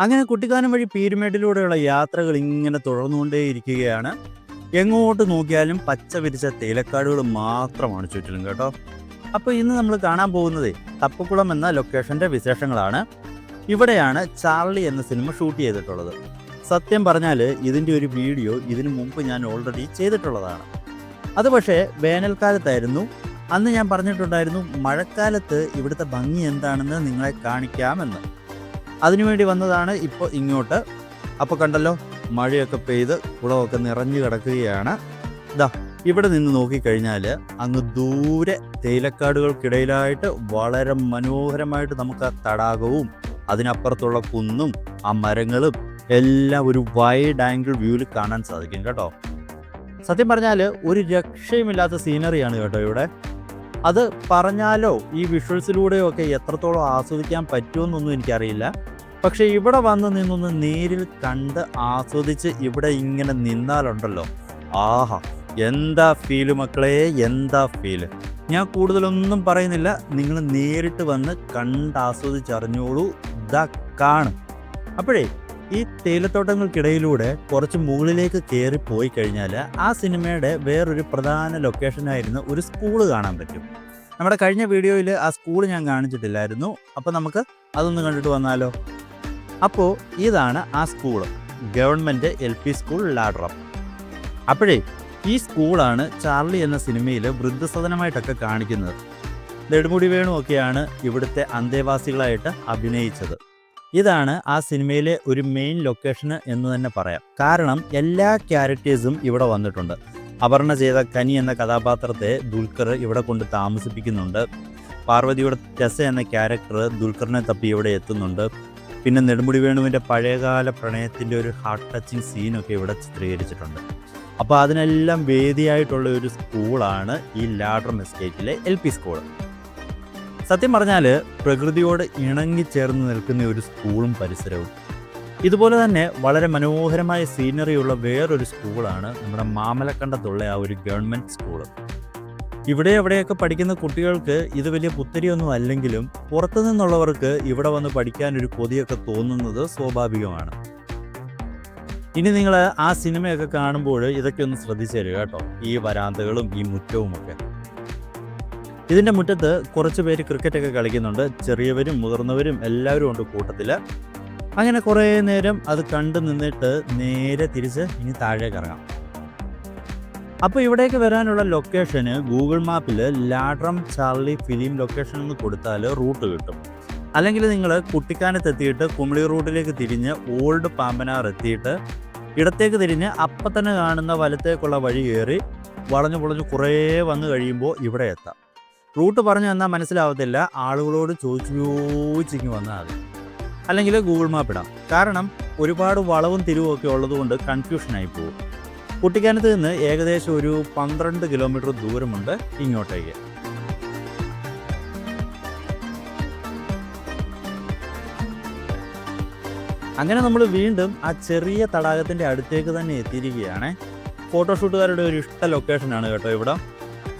അങ്ങനെ കുട്ടിക്കാനം വഴി പീരുമേട്ടിലൂടെയുള്ള യാത്രകൾ ഇങ്ങനെ തുടർന്നുകൊണ്ടേയിരിക്കുകയാണ്. എങ്ങോട്ട് നോക്കിയാലും പച്ച വിരിച്ച തേയിലക്കാടുകൾ മാത്രമാണ് ചുറ്റിലും കേട്ടോ. അപ്പോൾ ഇന്ന് നമ്മൾ കാണാൻ പോകുന്നത് തപ്പക്കുളം എന്ന ലൊക്കേഷന്റെ വിശേഷങ്ങളാണ്. ഇവിടെയാണ് ചാർലി എന്ന സിനിമ ഷൂട്ട് ചെയ്തിട്ടുള്ളത്. സത്യം പറഞ്ഞാൽ ഇതിന്റെ ഒരു വീഡിയോ ഇതിനു മുമ്പ് ഞാൻ ഓൾറെഡി ചെയ്തിട്ടുള്ളതാണ്. അത് പക്ഷേ വേനൽക്കാലത്തായിരുന്നു. അന്ന് ഞാൻ പറഞ്ഞിട്ടുണ്ടായിരുന്നു മഴക്കാലത്ത് ഇവിടുത്തെ ഭംഗി എന്താണെന്ന് നിങ്ങളെ കാണിക്കാമെന്ന്. അതിനുവേണ്ടി വന്നതാണ് ഇപ്പോൾ ഇങ്ങോട്ട്. അപ്പോൾ കണ്ടല്ലോ മഴയൊക്കെ പെയ്ത് കുളമൊക്കെ നിറഞ്ഞു കിടക്കുകയാണ്. ഇതാ ഇവിടെ നിന്ന് നോക്കിക്കഴിഞ്ഞാൽ അങ്ങ് ദൂരെ തേയിലക്കാടുകൾക്കിടയിലായിട്ട് വളരെ മനോഹരമായിട്ട് നമുക്ക് ആ തടാകവും അതിനപ്പുറത്തുള്ള കുന്നും ആ മരങ്ങളും എല്ലാം ഒരു വൈഡ് ആംഗിൾ വ്യൂവിൽ കാണാൻ സാധിക്കും കേട്ടോ. സത്യം പറഞ്ഞാൽ ഒരു രക്ഷയുമില്ലാത്ത സീനറിയാണ് കേട്ടോ ഇവിടെ. അത് പറഞ്ഞാലോ ഈ വിഷ്വൽസിലൂടെയോ ഒക്കെ എത്രത്തോളം ആസ്വദിക്കാൻ പറ്റുമെന്നൊന്നും എനിക്കറിയില്ല. പക്ഷെ ഇവിടെ വന്ന് നിന്നൊന്ന് നേരിൽ കണ്ട് ആസ്വദിച്ച് ഇവിടെ ഇങ്ങനെ നിന്നാലുണ്ടല്ലോ. ആഹാ എന്താ ഫീൽ മക്കളെ എന്താ ഫീൽ ഞാൻ കൂടുതലൊന്നും പറയുന്നില്ല. നിങ്ങൾ നേരിട്ട് വന്ന് കണ്ടാസ്വദിച്ചറിഞ്ഞോളൂ. ദ കാണും. അപ്പോഴേ ഈ തേയിലത്തോട്ടങ്ങൾക്കിടയിലൂടെ കുറച്ച് മുകളിലേക്ക് കയറി പോയി കഴിഞ്ഞാൽ ആ സിനിമയുടെ വേറൊരു പ്രധാന ലൊക്കേഷനായിരുന്ന ഒരു സ്കൂൾ കാണാൻ പറ്റും. നമ്മുടെ കഴിഞ്ഞ വീഡിയോയിൽ ആ സ്കൂൾ ഞാൻ കാണിച്ചിട്ടില്ലായിരുന്നു. അപ്പോൾ നമുക്ക് അതൊന്ന് കണ്ടിട്ട് വന്നാലോ? അപ്പോൾ ഇതാണ് ആ school. Government L P school ലാഡ്രം അപ്പോഴേ ഈ സ്കൂളാണ് ചാർലി എന്ന സിനിമയിൽ വൃദ്ധസദനമായിട്ടൊക്കെ കാണിക്കുന്നത്. നെടുമുടി വേണുവൊക്കെയാണ് ഇവിടുത്തെ അന്തേവാസികളായിട്ട് അഭിനയിച്ചത്. ഇതാണ് ആ സിനിമയിലെ ഒരു മെയിൻ ലൊക്കേഷന് എന്ന് തന്നെ പറയാം. കാരണം എല്ലാ ക്യാരക്ടേഴ്സും ഇവിടെ വന്നിട്ടുണ്ട്. അപർണ ചെയ്ത കനി എന്ന കഥാപാത്രത്തെ ദുൽഖർ ഇവിടെ കൊണ്ട് താമസിപ്പിക്കുന്നുണ്ട്. പാർവതിയുടെ ടെസ എന്ന ക്യാരക്ടർ ദുൽഖറിനെ തപ്പി ഇവിടെ എത്തുന്നുണ്ട്. പിന്നെ നെടുമുടി വേണുവിന്റെ പഴയകാല പ്രണയത്തിന്റെ ഒരു ഹാർട്ട് ടച്ചിങ് സീനൊക്കെ ഇവിടെ ചിത്രീകരിച്ചിട്ടുണ്ട്. അപ്പോൾ അതിനെല്ലാം വേദിയായിട്ടുള്ള ഒരു സ്കൂളാണ് ഈ ലാഡർ എസ്റ്റേറ്റിലെ എൽ പി സ്കൂൾ സത്യം പറഞ്ഞാൽ പ്രകൃതിയോട് ഇണങ്ങിച്ചേർന്ന് നിൽക്കുന്ന ഒരു സ്കൂളും പരിസരവും. ഇതുപോലെ തന്നെ വളരെ മനോഹരമായ സീനറിയുള്ള വേറൊരു സ്കൂളാണ് നമ്മുടെ മാമലക്കണ്ടത്തുള്ള ആ ഒരു ഗവൺമെന്റ് സ്കൂൾ ഇവിടെ എവിടെയൊക്കെ പഠിക്കുന്ന കുട്ടികൾക്ക് ഇത് വലിയ പുത്തരിയൊന്നും അല്ലെങ്കിലും പുറത്തു നിന്നുള്ളവർക്ക് ഇവിടെ വന്ന് പഠിക്കാൻ ഒരു കൊതിയൊക്കെ തോന്നുന്നത് സ്വാഭാവികമാണ്. ഇനി നിങ്ങൾ ആ സിനിമയൊക്കെ കാണുമ്പോൾ ഇതൊക്കെ ഒന്ന് ശ്രദ്ധിച്ചു തരിക കേട്ടോ. ഈ വരാന്തകളും ഈ മുറ്റവും ഒക്കെ ഇതിന്റെ മുറ്റത്ത് കുറച്ച് പേര് ക്രിക്കറ്റൊക്കെ കളിക്കുന്നുണ്ട്. ചെറിയവരും മുതിർന്നവരും എല്ലാവരും ഉണ്ട് കൂട്ടത്തിൽ അങ്ങനെ കുറേ നേരം അത് കണ്ടു നിന്നിട്ട് നേരെ തിരിച്ച് ഇനി താഴേക്ക് ഇറങ്ങാം. അപ്പോൾ ഇവിടേക്ക് വരാനുള്ള ലൊക്കേഷന് ഗൂഗിൾ മാപ്പിൽ ലാഡ്രം ചാർലി ഫിലിം ലൊക്കേഷൻ എന്ന് കൊടുത്താൽ റൂട്ട് കിട്ടും. അല്ലെങ്കിൽ നിങ്ങൾ കുട്ടിക്കാനത്ത് എത്തിയിട്ട് കുമിളി റൂട്ടിലേക്ക് തിരിഞ്ഞ് ഓൾഡ് പാമ്പനാർ എത്തിയിട്ട് ഇടത്തേക്ക് തിരിഞ്ഞ് അപ്പം തന്നെ കാണുന്ന വലത്തേക്കുള്ള വഴി കയറി വളഞ്ഞു പൊളഞ്ഞ് കുറേ വന്നു കഴിയുമ്പോൾ ഇവിടെ എത്താം. റൂട്ട് പറഞ്ഞു തന്നാൽ മനസ്സിലാവത്തില്ല. ആളുകളോട് ചോദിച്ചു ചോദിച്ചിങ്ങ് വന്നാൽ മതി. അല്ലെങ്കിൽ ഗൂഗിൾ മാപ്പ് ഇടാം. കാരണം ഒരുപാട് വളവും തിരിവും ഒക്കെ ഉള്ളതുകൊണ്ട് കൺഫ്യൂഷനായി പോകും. കുട്ടിക്കാനത്ത് നിന്ന് ഏകദേശം ഒരു പന്ത്രണ്ട് കിലോമീറ്റർ ദൂരമുണ്ട് ഇങ്ങോട്ടേക്ക്. അങ്ങനെ നമ്മൾ വീണ്ടും ആ ചെറിയ തടാകത്തിന്റെ അടുത്തേക്ക് തന്നെ എത്തിയിരിക്കുകയാണ്. ഫോട്ടോഷൂട്ടുകാരുടെ ഒരു ഇഷ്ട ലൊക്കേഷനാണ് കേട്ടോ ഇവിടെ.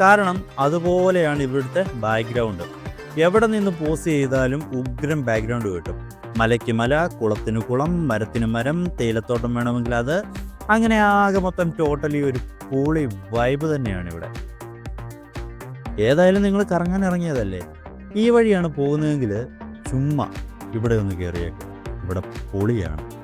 കാരണം അതുപോലെയാണ് ഇവിടുത്തെ ബാക്ക്ഗ്രൗണ്ട്. എവിടെ നിന്ന് പോസ് ചെയ്താലും ഉഗ്രം ബാക്ക്ഗ്രൗണ്ട് കിട്ടും. മലയ്ക്ക് മല കുളത്തിന് കുളം മരത്തിന് മരം തേയിലത്തോട്ടം വേണമെങ്കിൽ അത് അങ്ങനെ ആകെ മൊത്തം ടോട്ടലി ഒരു കൂളി വൈബ് തന്നെയാണ് ഇവിടെ. ഏതായാലും നിങ്ങൾ കറങ്ങാൻ ഇറങ്ങിയതല്ലേ? ഈ വഴിയാണ് പോകുന്നതെങ്കിൽ ചുമ്മാ ഇവിടെ ഒന്ന് കയറിയേക്കും ഇവിടെ പൊളിയാണ്.